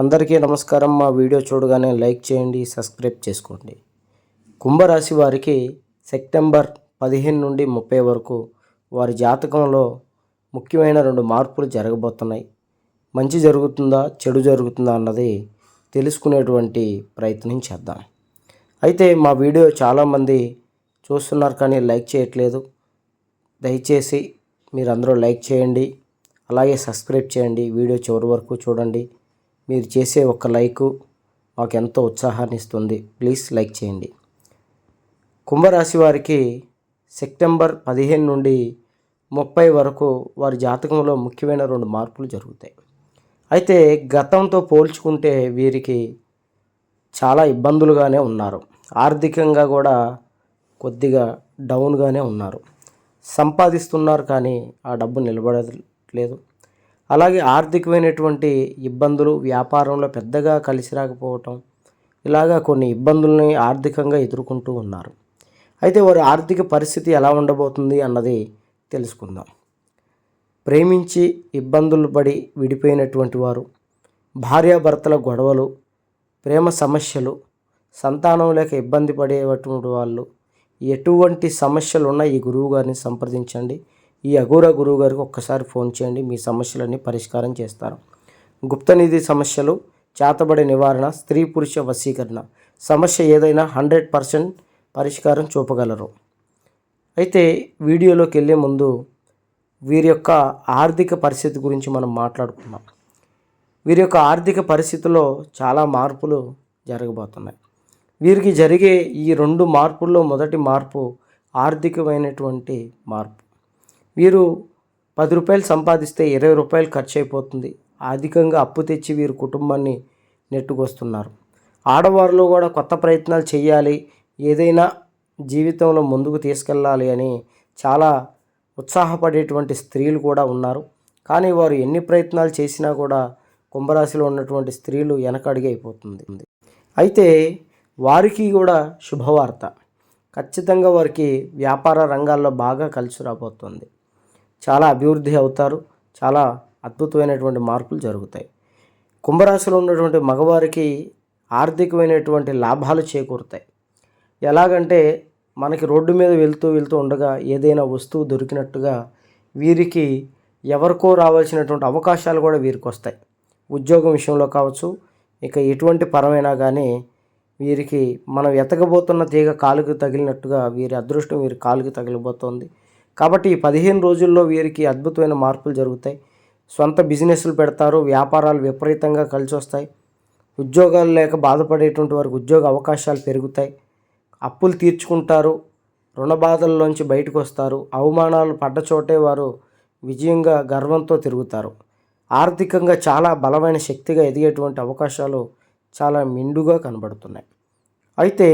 అందరికీ నమస్కారం. మా వీడియో చూడగానే లైక్ చేయండి సబ్స్క్రైబ్ చేసుకోండి. కుంభరాశి వారికి సెప్టెంబర్ పదిహేను నుండి ముప్పై వరకు వారి జాతకంలో ముఖ్యమైన రెండు మార్పులు జరగబోతున్నాయి. మంచి జరుగుతుందా చెడు జరుగుతుందా అన్నది తెలుసుకునేటువంటి ప్రయత్నం చేద్దాం. అయితే మా వీడియో చాలామంది చూస్తున్నారు కానీ లైక్ చేయట్లేదు. దయచేసి మీరందరూ లైక్ చేయండి అలాగే సబ్స్క్రైబ్ చేయండి. వీడియో చివరి వరకు చూడండి. మీరు చేసే ఒక లైకు మాకు ఎంతో ఉత్సాహాన్ని ఇస్తుంది. ప్లీజ్ లైక్ చేయండి. కుంభరాశి వారికి సెప్టెంబర్ పదిహేను నుండి ముప్పై వరకు వారి జాతకంలో ముఖ్యమైన రెండు మార్పులు జరుగుతాయి. అయితే గతంతో పోల్చుకుంటే వీరికి చాలా ఇబ్బందులుగానే ఉన్నారు. ఆర్థికంగా కూడా కొద్దిగా డౌన్గానే ఉన్నారు. సంపాదిస్తున్నారు కానీ ఆ డబ్బు నిలబడట్లేదు అలాగే ఆర్థికమైనటువంటి ఇబ్బందులు వ్యాపారంలో పెద్దగా కలిసి రాకపోవటం ఇలాగా కొన్ని ఇబ్బందుల్ని ఆర్థికంగా ఎదుర్కొంటూ ఉన్నారు. అయితే వారి ఆర్థిక పరిస్థితి ఎలా ఉండబోతుంది అన్నది తెలుసుకుందాం. ప్రేమించి ఇబ్బందులు పడి విడిపోయినటువంటి వారు భార్యాభర్తల గొడవలు ప్రేమ సమస్యలు సంతానం లేక ఇబ్బంది పడేటువంటి వాళ్ళు ఎటువంటి సమస్యలు ఉన్నా ఈ గురువు గారిని సంప్రదించండి. ఈ అఘోర గురువు గారికి ఒక్కసారి ఫోన్ చేయండి మీ సమస్యలన్నీ పరిష్కారం చేస్తారు. గుప్తనిధి సమస్యలు చేతబడి నివారణ స్త్రీ పురుష వశీకరణ. సమస్య ఏదైనా హండ్రెడ్ పర్సెంట్ పరిష్కారం చూపగలరు. అయితే వీడియోలోకి వెళ్ళే ముందు వీరి యొక్క ఆర్థిక పరిస్థితి గురించి మనం మాట్లాడుకున్నాం వీరి యొక్క ఆర్థిక పరిస్థితిలో చాలా మార్పులు జరగబోతున్నాయి. వీరికి జరిగే ఈ రెండు మార్పుల్లో మొదటి మార్పు ఆర్థికమైనటువంటి మార్పు. వీరు పది రూపాయలు సంపాదిస్తే ఇరవై రూపాయలు ఖర్చు అయిపోతుంది అధికంగా అప్పు తెచ్చి వీరు కుటుంబాన్ని నెట్టుకొస్తున్నారు. ఆడవారిలో కూడా కొత్త ప్రయత్నాలు చేయాలి ఏదైనా జీవితంలో ముందుకు తీసుకెళ్ళాలి అని చాలా ఉత్సాహపడేటువంటి స్త్రీలు కూడా ఉన్నారు. కానీ వారు ఎన్ని ప్రయత్నాలు చేసినా కూడా కుంభరాశిలో ఉన్నటువంటి స్త్రీలు వెనకడిగి అయిపోతుంది. అయితే వారికి కూడా శుభవార్త. ఖచ్చితంగా వారికి వ్యాపార రంగాల్లో బాగా కలిసి రాబోతుంది. చాలా అభివృద్ధి అవుతారు. చాలా అద్భుతమైనటువంటి మార్పులు జరుగుతాయి. కుంభరాశిలో ఉన్నటువంటి మగవారికి ఆర్థికమైనటువంటి లాభాలు చేకూరుతాయి. ఎలాగంటే మనకి రోడ్డు మీద వెళ్తూ వెళ్తూ ఉండగా ఏదైనా వస్తువు దొరికినట్టుగా వీరికి ఎవరికో రావాల్సినటువంటి అవకాశాలు కూడా వీరికి వస్తాయి. ఉద్యోగం విషయంలో కావచ్చు ఇక ఎటువంటి పరమైనా కానీ వీరికి మనం ఎతకబోతున్న తీగ కాలుకి తగిలినట్టుగా వీరి అదృష్టం వీరి కాలుకి తగిలిపోతుంది. కాబట్టి ఈ పదిహేను రోజుల్లో వీరికి అద్భుతమైన మార్పులు జరుగుతాయి. సొంత బిజినెస్లు పెడతారు వ్యాపారాలు విపరీతంగా కలిసి వస్తాయి ఉద్యోగాలు లేక బాధపడేటువంటి వారికి ఉద్యోగ అవకాశాలు పెరుగుతాయి. అప్పులు తీర్చుకుంటారు రుణ బాధల్లోంచి బయటకు వస్తారు అవమానాలు పడ్డ చోటే వారు విజయంగా గర్వంతో తిరుగుతారు. ఆర్థికంగా చాలా బలమైన శక్తిగా ఎదిగేటువంటి అవకాశాలు చాలా మిండుగా కనబడుతున్నాయి. అయితే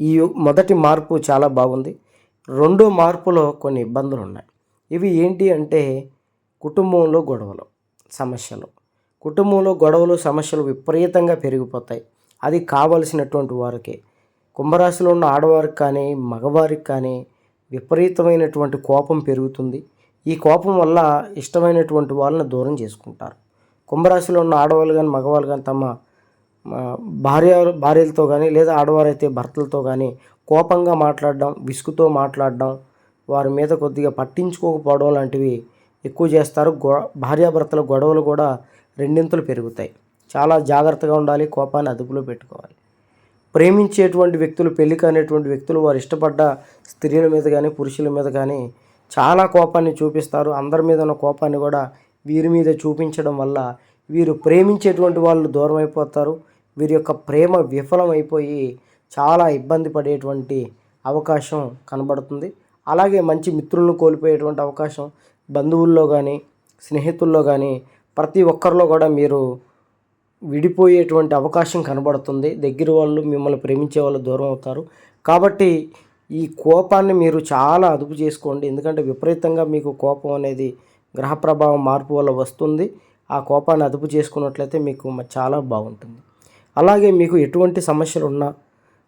ఈ మొదటి మార్పు చాలా బాగుంది. రెండో మార్పులో కొన్ని ఇబ్బందులు ఉన్నాయి ఇవి ఏంటి అంటే కుటుంబంలో గొడవలు సమస్యలు. కుటుంబంలో గొడవలు సమస్యలు విపరీతంగా పెరిగిపోతాయి. అది కావలసినటువంటి వారికి కుంభరాశిలో ఉన్న ఆడవారికి కానీ మగవారికి కానీ విపరీతమైనటువంటి కోపం పెరుగుతుంది. ఈ కోపం వల్ల ఇష్టమైనటువంటి వాళ్ళని దూరం చేసుకుంటారు. కుంభరాశిలో ఉన్న ఆడవాళ్ళు కానీ మగవాళ్ళు కానీ తమ భార్య భార్యలతో కానీ లేదా ఆడవారైతే భర్తలతో కానీ కోపంగా మాట్లాడడం విసుగుతో మాట్లాడడం వారి మీద కొద్దిగా పట్టించుకోకపోవడం లాంటివి ఎక్కువ చేస్తారు. గొ భార్యాభర్తల గొడవలు కూడా రెండింతలు పెరుగుతాయి. చాలా జాగ్రత్తగా ఉండాలి కోపాన్ని అదుపులో పెట్టుకోవాలి. ప్రేమించేటువంటి వ్యక్తులు పెళ్ళి కానిటువంటి వ్యక్తులు వారు ఇష్టపడ్డ స్త్రీల మీద కానీ పురుషుల మీద కానీ చాలా కోపాన్ని చూపిస్తారు. అందరి మీద ఉన్న కోపాన్ని కూడా వీరి మీద చూపించడం వల్ల వీరు ప్రేమించేటువంటి వాళ్ళు దూరం అయిపోతారు. వీరి యొక్క ప్రేమ విఫలమైపోయి చాలా ఇబ్బంది పడేటువంటి అవకాశం కనబడుతుంది. అలాగే మంచి మిత్రులను కోల్పోయేటువంటి అవకాశం బంధువుల్లో కానీ స్నేహితుల్లో కానీ ప్రతి ఒక్కరిలో కూడా మీరు విడిపోయేటువంటి అవకాశం కనబడుతుంది. దగ్గర వాళ్ళు మిమ్మల్ని ప్రేమించే వాళ్ళు దూరం అవుతారు. కాబట్టి ఈ కోపాన్ని మీరు చాలా అదుపు చేసుకోండి. ఎందుకంటే విపరీతంగా మీకు కోపం అనేది గ్రహ ప్రభావం మార్పు వల్ల వస్తుంది. ఆ కోపాన్ని అదుపు చేసుకున్నట్లయితే మీకు చాలా బాగుంటుంది. అలాగే మీకు ఎటువంటి సమస్యలు ఉన్నా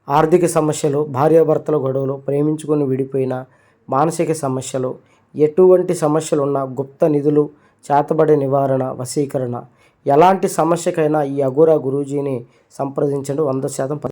ఆర్థిక సమస్యలు భార్యాభర్తల గొడవలు ప్రేమించుకొని విడిపోయిన మానసిక సమస్యలు ఎటువంటి సమస్యలు ఉన్నా గుప్త నిధులు చేతబడి నివారణ వశీకరణ. ఎలాంటి సమస్యకైనా ఈ అఘోరా గురూజీని సంప్రదించండి వంద శాతం